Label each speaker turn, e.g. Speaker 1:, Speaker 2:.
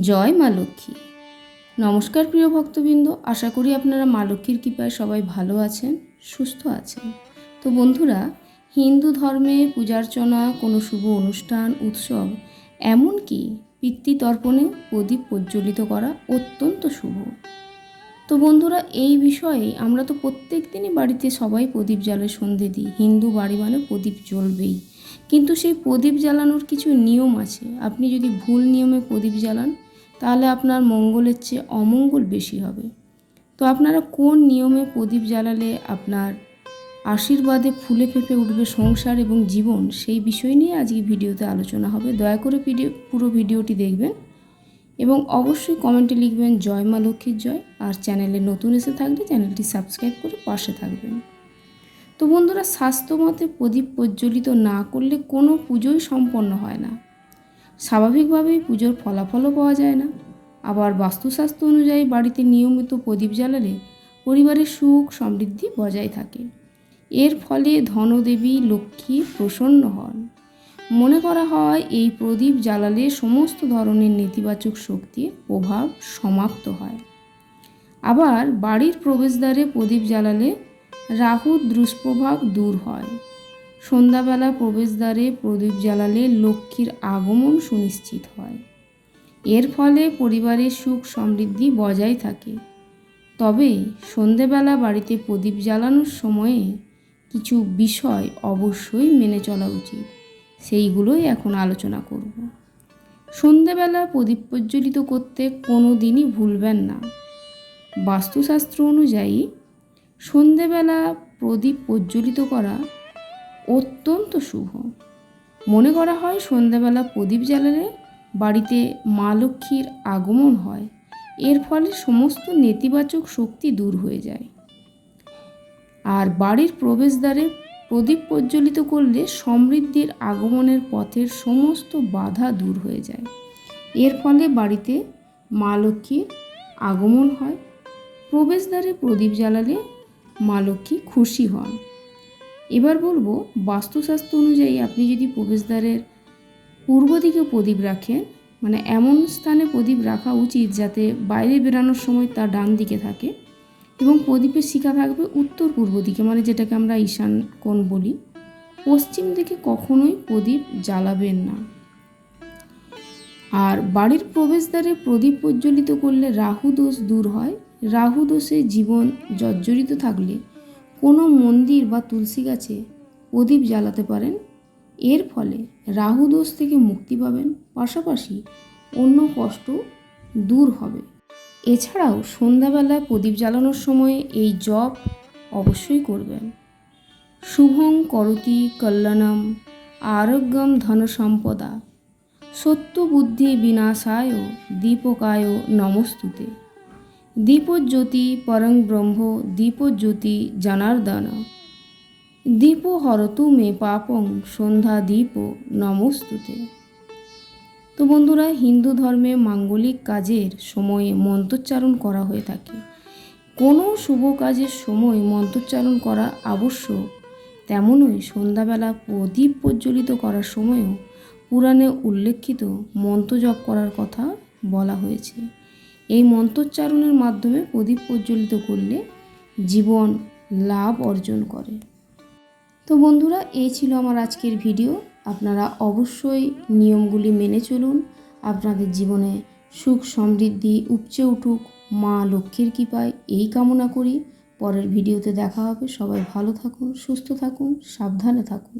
Speaker 1: জয় মা লক্ষ্মী। নমস্কার প্রিয় ভক্তবৃন্দ, আশা করি আপনারা মা লক্ষ্মীর কৃপায় সবাই ভালো আছেন, সুস্থ আছেন। তো বন্ধুরা, হিন্দু ধর্মে পূজার্চনা, কোনো শুভ অনুষ্ঠান, উৎসব, এমনকি পিতৃতর্পণে প্রদীপ প্রজ্বলিত করা অত্যন্ত শুভ। তো বন্ধুরা, এই বিষয়ে আমরা তো প্রত্যেক দিনই বাড়িতে সবাই প্রদীপ জ্বালে সন্ধে দিই। হিন্দু বাড়ি মানে প্রদীপ জ্বলবেই। কিন্তু সেই প্রদীপ জ্বালানোর কিছু নিয়ম আছে। আপনি যদি ভুল নিয়মে প্রদীপ জ্বালান, তাহলে আপনার মঙ্গলের চেয়ে অমঙ্গল বেশি হবে। তো আপনারা কোন নিয়মে প্রদীপ জ্বালালে আপনার আশীর্বাদে ফুলে ফেঁপে উঠবে সংসার এবং জীবন, সেই বিষয় নিয়ে আজকে ভিডিওতে আলোচনা হবে। দয়া করে ভিডিও, পুরো ভিডিওটি দেখবেন এবং অবশ্যই কমেন্টে লিখবেন, জয় মা লক্ষ্মীর জয়। আর চ্যানেলে নতুন এসে থাকলে চ্যানেলটি সাবস্ক্রাইব করে পাশে থাকবেন। তো বন্ধুরা, স্বাস্থ্যমতে প্রদীপ প্রজ্বলিত না করলে কোনো পুজোই সম্পন্ন হয় না। স্বাভাবিকভাবেই পুজোর ফলাফলও পাওয়া যায় না। আবার বাস্তুশাস্ত্র অনুযায়ী বাড়িতে নিয়মিত প্রদীপ জ্বালালে পরিবারের সুখ সমৃদ্ধি বজায় থাকে। এর ফলে ধনদেবী লক্ষ্মী প্রসন্ন হন। মনে করা হয়, এই প্রদীপ জ্বালালে সমস্ত ধরনের নেতিবাচক শক্তির প্রভাব সমাপ্ত হয়। আবার বাড়ির প্রবেশদ্বারে প্রদীপ জ্বালালে রাহু দুষ্প্রভাব দূর হয়। সন্ধ্যাবেলা প্রবেশদ্বারে প্রদীপ জ্বালালে লক্ষ্মীর আগমন সুনিশ্চিত হয়। এর ফলে পরিবারের সুখ সমৃদ্ধি বজায় থাকে। তবে সন্ধেবেলা বাড়িতে প্রদীপ জ্বালানোর সময়ে কিছু বিষয় অবশ্যই মেনে চলা উচিত। সেইগুলোই এখন আলোচনা করব। সন্ধেবেলা প্রদীপ প্রজ্বলিত করতে কোনো দিনই ভুলবেন না। বাস্তুশাস্ত্র অনুযায়ী সন্ধেবেলা প্রদীপ প্রজ্বলিত করা অত্যন্ত শুভ। মনে করা হয় সন্ধ্যাবেলা প্রদীপ জ্বালালে বাড়িতে মা লক্ষ্মীর আগমন হয়। এর ফলে সমস্ত নেতিবাচক শক্তি দূর হয়ে যায়। আর বাড়ির প্রবেশদ্বারে প্রদীপ প্রজ্বলিত করলে সমৃদ্ধির আগমনের পথের সমস্ত বাধা দূর হয়ে যায়। এর ফলে বাড়িতে মা লক্ষ্মীর আগমন হয়। প্রবেশদ্বারে প্রদীপ জ্বালালে মা লক্ষ্মী খুশি হন। এবার বলব বাস্তুশাস্ত্র অনুযায়ী আপনি যদি প্রবেশদ্বারের পূর্ব দিকে প্রদীপ রাখেন মানে এমন স্থানে প্রদীপ রাখা উচিত যাতে বাইরে বেরানোর সময় তা ডান দিকে থাকে এবং প্রদীপের শিখা থাকবে উত্তর পূর্ব দিকে মানে যেটাকে আমরা ঈশান কোণ বলি। পশ্চিম দিকে কখনোই প্রদীপ জ্বালাবেন না। আর বাড়ির প্রবেশদ্বারে প্রদীপ প্রজ্বলিত করলে রাহু দোষ দূর হয়। রাহু দোষে জীবন জর্জরিত থাকলে কোনো মন্দির বা তুলসী গাছে প্রদীপ জ্বালাতে পারেন। এর ফলে রাহু দোষ থেকে মুক্তি পাবেন, পাশাপাশি অন্য কষ্ট দূর হবে। এছাড়াও সন্ধ্যাবেলায় প্রদীপ জ্বালানোর সময় এই জপ অবশ্যই করবেন। শুভং করতি কল্যাণম আরোগ্যম ধনসম্পদা। সত্য বুদ্ধি বিনাশায় দীপকায় নমস্তুতে। দীপজ্যোতি পরং ব্রহ্ম, দীপজ্যোতি জনার্দন। দীপ হরতু মে পাপং, সন্ধ্যা দীপ নমস্তুতে। তো বন্ধুরা, হিন্দু ধর্মে মাঙ্গলিক কাজের সময়ে মন্ত্রোচ্চারণ করা হয়ে থাকে। কোনো শুভ কাজের সময় মন্ত্রোচ্চারণ করা আবশ্যক তেমনই সন্ধ্যাবেলা প্রদীপ প্রজ্বলিত করার সময়ও পুরাণে উল্লেখিত মন্ত্র জপ করার কথা বলা হয়েছে। এই মন্ত্রোচ্চারণের মাধ্যমে প্রদীপ প্রজ্বলিত করলে জীবন লাভ অর্জন করে। তো বন্ধুরা, এই ছিল আমার আজকের ভিডিও। আপনারা অবশ্যই নিয়মগুলি মেনে চলুন। আপনাদের জীবনে সুখ সমৃদ্ধি উপচে উঠুক। মা লক্ষ্মীর কৃপায় এই কামনা করি। পরের ভিডিওতে দেখা হবে। সবাই ভালো থাকুন, সুস্থ থাকুন, সাবধানে থাকুন।